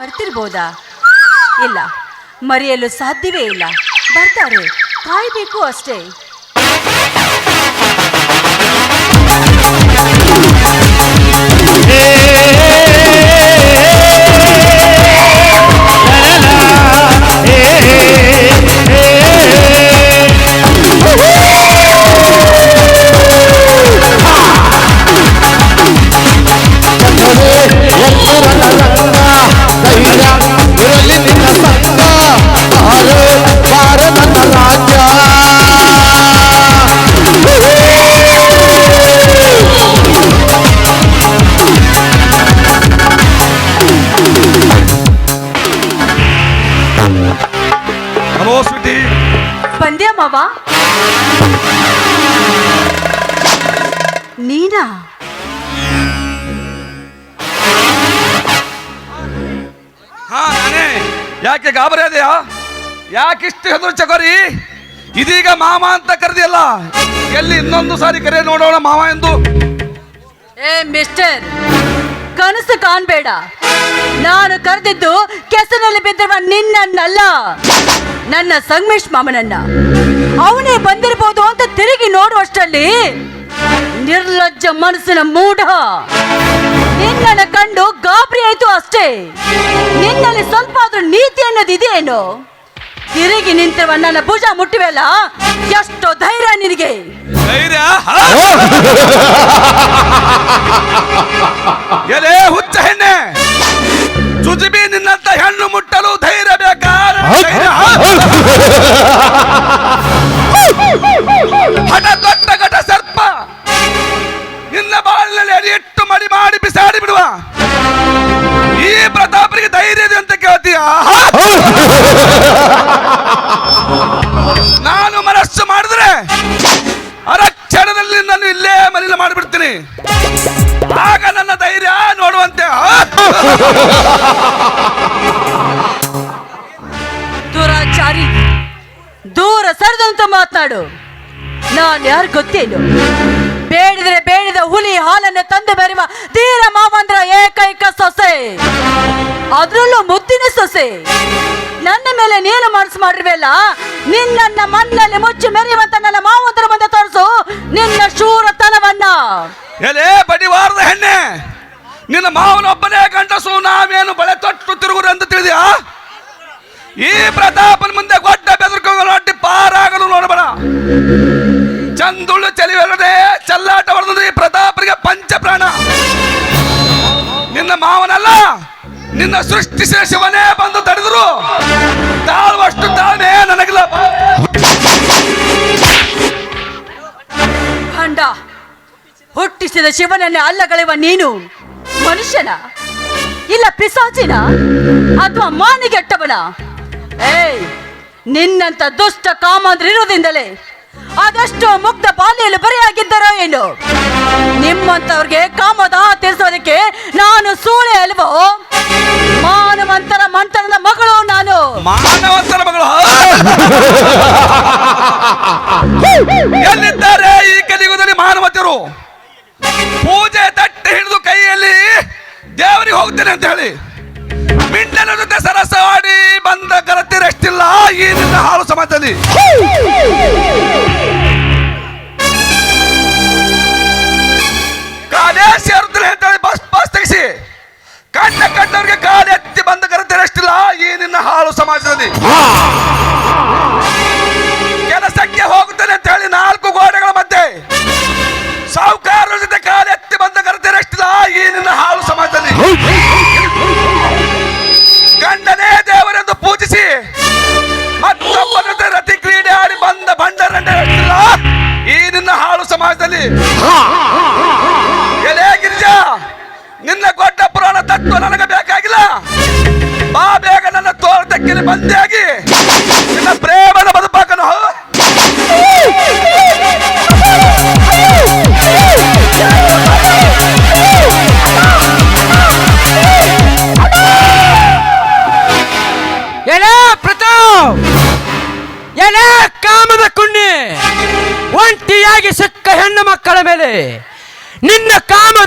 ಮರ್ತಿರ್ಬೋದಾ? ಇಲ್ಲ. ಮರೆಯಲು ಸಾಧ್ಯವೇ ಇಲ್ಲ. ಬರ್ತಾರೆ. ಕಾಯ್ಬೇಕು ಅಷ್ಟೇ. ಸ್ವೀಟಿ ಬಂದ್ಯಾ ಮಾವ. ನೀನಾ? ಹಾ ನಾನೇ. ಯಾಕೆ ಗಾಬರಿ ಅದೆಯಾ ಯಾಕಿಷ್ಟು ಹೆದರು ಚಕೋರಿ ಇದೀಗ ಮಾಮ ಅಂತ ಕರೆದಿಲ್ಲ ಎಲ್ಲಿ ಇನ್ನೊಂದು ಸಾರಿ ಕರೆ ನೋಡೋಣ ಮಾವ ಎಂದು. ಏ ಮಿಸ್ಟರ್ ಕನಸು ಕಾಣ್ಬೇಡ. ನಾನು ಕರೆದಿದ್ದು ಕೆಸರಲ್ಲಿ ಬಿದ್ದಿರುವ ನಿನ್ನನ್ನಲ್ಲ. ನನ್ನ ಸಂಗಮೇಶ್ ಮಾಮನನ್ನ. ಅವನೇ ಬಂದಿರಬಹುದು ಅಂತ ತಿರುಗಿ ನೋಡುವಷ್ಟರಲ್ಲಿ ನಿರ್ಲಜ್ಜ ಮನಸ್ಸಿನ ಮೂಢ. ನಿನ್ನನ್ನು ಕಂಡು ಗಾಬರಿ ಆಯ್ತು ಅಷ್ಟೇ. ನಿನ್ನಲ್ಲಿ ಸ್ವಲ್ಪ ಆದ್ರೂ ನೀತಿ ಅನ್ನೋದು ಇದೆಯೇನು ತಿರುಗಿ ನಿಂತಿರುವ ನನ್ನ ಭುಜ ಮುಟ್ಟಿವೆಲ್ಲ? ಎಷ್ಟು ಧೈರ್ಯ ನಿನಗೆ. ಧೈರ್ಯ? ಹುಚ್ಚ ಹೆಣ್ಣೆ. ಸುಜಿಬಿ ನಿನ್ನಂತ ಹೆಣ್ಣು ಮುಟ್ಟಲು ಧೈರ್ಯ ಬೇಕಾ ಧೈರ್ಯ, ಹಾ? ಹಠ ದೊಡ್ಡ ಘಟ ಸರ್ಪ! ನಿನ್ನ ಬಾಳಿನಲ್ಲಿ ಅಡಿಯಿಟ್ಟು ಮಡಿ ಮಾಡಿ ಬಿಸಾಡಿ ಬಿಡುವ! ಈ ಪ್ರತಾಪರಿಗೆ ಧೈರ್ಯ ಇದೆ ಅಂತ ಕೇಳ್ತೀಯ? ನಾನು ಮನಸ್ಸು ಮಾಡಿದ್ರೆ ಅರಕ್ಷಣದಲ್ಲಿ ನಾನು ಇಲ್ಲೇ ಮಲಿನ ಮಾಡಿಬಿಡ್ತೀನಿ. ಆಗ ನನ್ನ ಧೈರ್ಯ ನೋಡುವಂತೆ. ಸರಿದಂತ ಮಾತನಾಡು. ನಾನು ಯಾರು ಗೊತ್ತೇನು? ಬೇಡಿದ್ರೆ ಬೇಡಿದ ಹುಲಿ ಹಾಲನ್ನು ತಂದು ಬೆರೆಯುವ ತೀರ ಮಾವಂದ್ರ ಏಕೈಕ ಸೊಸೆ. ಅದ್ರಲ್ಲೂ ಮುದ್ದಿನ ಸೊಸೆ. ನನ್ನ ಮೇಲೆ ನೀನು ಮನಸ್ಸು ಮಾಡಿರ್ವೆಲ್ಲ? ನಿನ್ನ ಮಣ್ಣಲ್ಲಿ ಮುಚ್ಚಿ ಮೆರೆಯುವಂತ ನನ್ನ ಮಾವಂದ್ರ ಮುಂದೆ ತೋರಿಸು. ನಿನ್ನ ಶೂರತನವನ್ನ ಎಲೆ ಬಡಿವಾರದ ಹೆಣ್ಣೆ, ನಿನ್ನ ಮಾವನೊಬ್ಬನೇ ಗಂಡಸು, ನಾವೇನು ಬಳೆ ತೊಟ್ಟು ತಿರುಗುರು ಅಂತ ತಿಳಿದ್ಯಾ? ಈ ಪ್ರತಾಪನ ಮುಂದೆ ಚಂದುಳು ಚಲಿವೆಲ್ಲದೆ ಚಲ್ಲಾಟ ಹೊಡೆದ್ರೆ ಪ್ರತಾಪರಿಗೆ ಪಂಚ ಪ್ರಾಣ ನಿನ್ನ ಮಾವನಲ್ಲ, ನಿನ್ನ ಸೃಷ್ಟಿಸಿದ ಶಿವನೇ ಬಂದು ತಡೆದ್ರು. ತಾಳುವಷ್ಟು ತಾನೇ ನನಗಿಲ್ಲ. ಭಂಡ, ಹುಟ್ಟಿಸಿದ ಶಿವನನ್ನೇ ಅಲ್ಲಗಳೆವ ನೀನು? ಮನುಷ್ಯನ? ಇಲ್ಲ ಪಿಸಾಚಿನ? ಅಥವಾ ಮಾನಿಗೆಟ್ಟವನ? ಏಯ್ ನಿನ್ನಂತ ದುಷ್ಟ ಕಾಮಾಂದ್ರ ಅದೆಷ್ಟೋ ಮುಕ್ತ ಬಾಲ್ಯಲ್ಲಿ ಬರೆಯಾಗಿದ್ದರೋ ಏನು? ನಿಮ್ಮಂತವ್ರಿಗೆ ಕಾಮದ ತಿಳಿಸೋದಕ್ಕೆ ನಾನು ಸೂಳೆ ಅಲ್ವೋ? ಮಾನವಂತರ ಮಂತ್ರದ ಮಗಳು ನಾನು. ಮಾನವಂತರ ಮಗಳು ಎಲ್ಲಿದ್ದಾರೆ ಈ ಕಲಿಯುಗದಲ್ಲಿ ಮಾನವತರು ಪೂಜೆ ತಟ್ಟೆ ಹಿಡಿದು ಕೈಯಲ್ಲಿ ದೇವರಿಗೆ ಹೋಗ್ತೇನೆ ಅಂತ ಹೇಳಿ. ಮಿಂಡನ ಜೊತೆ ಸರಸವಾಡಿ ಬಂದ ಗರತಿರಷ್ಟಿಲ್ಲ ಈ ನಿನ್ನ ಹಾಳು ಸಮಾಜದಲ್ಲಿ. ಕಾಲೇ ಸೇರಿದ್ರೆ ಅಂತ ಹೇಳಿ ಬಸ್ ಬಸ್ ತೆಗಿಸಿ. ಕಣ್ಣ ಕಣ್ಣವ್ರಿಗೆ ಕಾಲು ಎತ್ತಿ ಬಂದ ಗರತಿರಷ್ಟಿಲ್ಲ ಈ ನಿನ್ನ ಹಾಳು ಸಮಾಜದಲ್ಲಿ. ಎಲೆ ಗಿರಿಜಾ, ನಿನ್ನ ಗೊಡ್ಡ ಪುರಾಣ ತತ್ವ ನನಗೆ ಬೇಕಾಗಿಲ್ಲ. ಬಾ ಬೇಗ ನನ್ನ ತೋಟಕ್ಕೆ ಬಂದಾಗಿ ನಿನ್ನ ಪ್ರೇಮದ ಬದುಪಾಕನು ಎಲೆ ಪ್ರತಾಪ್! ಒಂಟಿಯಾಗಿ ಸಿಕ್ಕ ಹೆಣ್ಣು ಮಕ್ಕಳ ಮೇಲೆ ನಿನ್ನ ಕಾಮ